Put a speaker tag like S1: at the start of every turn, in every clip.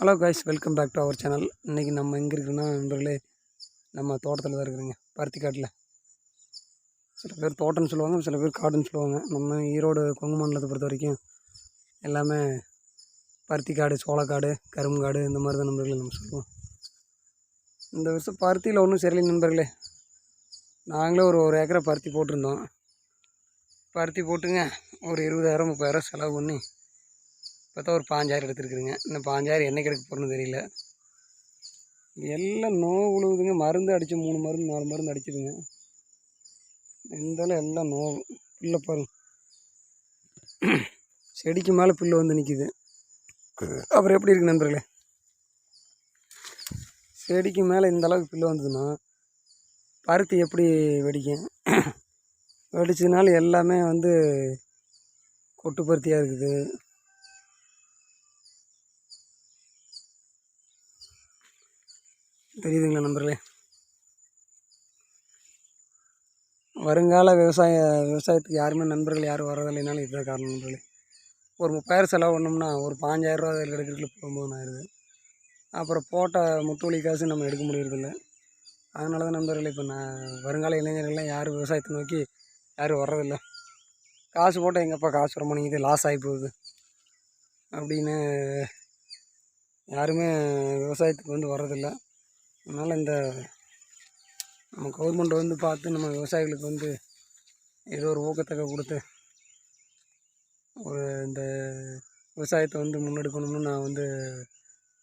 S1: Hello guys welcome back to our channel இன்றைக்கி நம்ம எங்கே இருக்குன்னா நண்பர்களே நம்ம தோட்டத்தில் தான் இருக்கிறோங்க பருத்தி காட்டில் சில பேர் தோட்டம்னு சொல்லுவாங்க சில பேர் காடுன்னு சொல்லுவாங்க. நம்ம ஈரோடு கொங்கு மண்டலத்தை பொறுத்த வரைக்கும் எல்லாமே பருத்தி காடு சோளக்காடு கரும்புக்காடு இந்த மாதிரி தான் நண்பர்களே நம்ம சொல்லுவோம். இந்த வருஷம் பருத்தியில் ஒன்றும் சரியில்லை நண்பர்களே. நாங்களே ஒரு ஒரு ஏக்கரை பருத்தி போட்டிருந்தோம். பருத்தி போட்டுங்க ஒரு இருபதாயிரம் முப்பதாயிரம் செலவு பண்ணி பார்த்தா ஒரு பாஞ்சாயிரம் எடுத்துருக்குறேங்க. இன்னும் பாஞ்சாயிரம் என்னைக்கு எடுக்க போகிறோன்னு தெரியல. எல்லாம் நோவு விழுவுதுங்க மருந்து அடித்து மூணு மருந்து நாலு மருந்து அடிச்சுதுங்க. இருந்தாலும் எல்லாம் நோவு. புல்லை பாருங்க. செடிக்கு மேலே புல்லு வந்து நிற்கிது அப்புறம் எப்படி இருக்கு நண்பர்களே? செடிக்கு மேலே இந்த அளவுக்கு புல்லு வந்ததுன்னா பருத்தி எப்படி வெடிக்கும்? வெடிச்சதுனால எல்லாமே வந்து கொட்டு பருத்தியாக இருக்குது. தெரியுதுங்களா நண்பர்களே? வருங்கால விவசாய விவசாயத்துக்கு யாருமே நண்பர்கள் யாரும் வரதில்லைனாலும் இதுதான் காரணம் நண்பர்களே. ஒரு முப்பாயிரம் செலவு பண்ணோம்னா ஒரு பாஞ்சாயிரரூவா அதில் எடுக்கிறதுக்கு போகும்போது ஆயிடுது. அப்புறம் போட்ட முட்டுவலி காசு நம்ம எடுக்க முடியறதில்ல. அதனால தான் நண்பர்களே இப்போ நான் வருங்கால இளைஞர்கள்லாம் யாரும் விவசாயத்தை நோக்கி யாரும் வர்றதில்ல. காசு போட்டால் எங்கப்பா காசு ரொம்ப நீங்கள் லாஸ் ஆகி போகுது. அப்படின்னு யாருமே விவசாயத்துக்கு வந்து வர்றதில்லை. அதனால் இந்த நம்ம கவர்மெண்ட் வந்து பார்த்து நம்ம விவசாயிகளுக்கு வந்து ஏதோ ஒரு ஊக்கத்தொகை கொடுத்து ஒரு இந்த விவசாயத்தை வந்து முன்னெடுக்கணும்னு நான் வந்து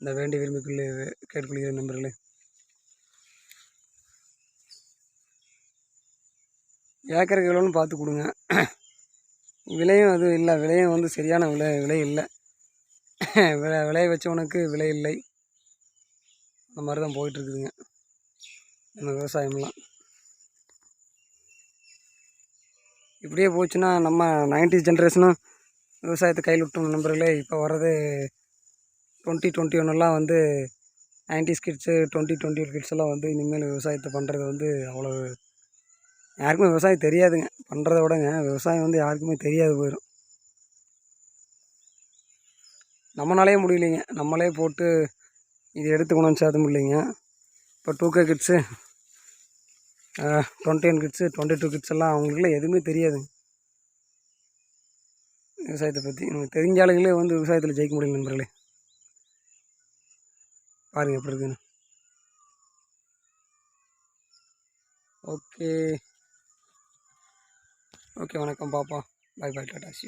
S1: இந்த வேண்டிய விரும்பிக்குள்ளே கேட்டுக்கொள்கிறேன் நண்பர்களே. ஏக்கருக்கு எவ்வளோன்னு பார்த்து கொடுங்க. விலையும் அது இல்லை விலையும் வந்து சரியான விலை விலை இல்லை. விலை விளைய வச்சவனுக்கு விலை இல்லை. அந்த மாதிரி தான் போயிட்டுருக்குதுங்க. இந்த விவசாயம்லாம். இப்படியே போச்சுன்னா நம்ம நைன்டி ஜென்ரேஷனும் விவசாயத்தை கையில் விட்டோம் நண்பர்களே. இப்போ வர்றது டுவெண்ட்டி டுவெண்ட்டி ஒன்னெல்லாம் வந்து nineties kids twenty twenty one kids எல்லாம் வந்து இனிமேல் விவசாயத்தை பண்ணுறது வந்து அவ்வளோ யாருக்குமே விவசாயம் தெரியாதுங்க. பண்ணுறத விடங்க விவசாயம் வந்து யாருக்குமே தெரியாது போயிடும் நம்மளாலே முடியலைங்க. நம்மளே போட்டு இது எடுத்து கொண்டாந்து சேர்த்த முடியலைங்க. இப்போ two K kids twenty one kids twenty two kids எல்லாம் அவங்களுக்குலாம் எதுவுமே தெரியாதுங்க விவசாயத்தை பற்றி நமக்கு தெரிஞ்ச ஆளுங்களே வந்து விவசாயத்தில் ஜெயிக்க முடியல நண்பர்களே. பாருங்கள் எப்படி இருக்குன்னு. ஓகே ஓகே வணக்கம் பாப்பா. பாய் பாய் டாடா சி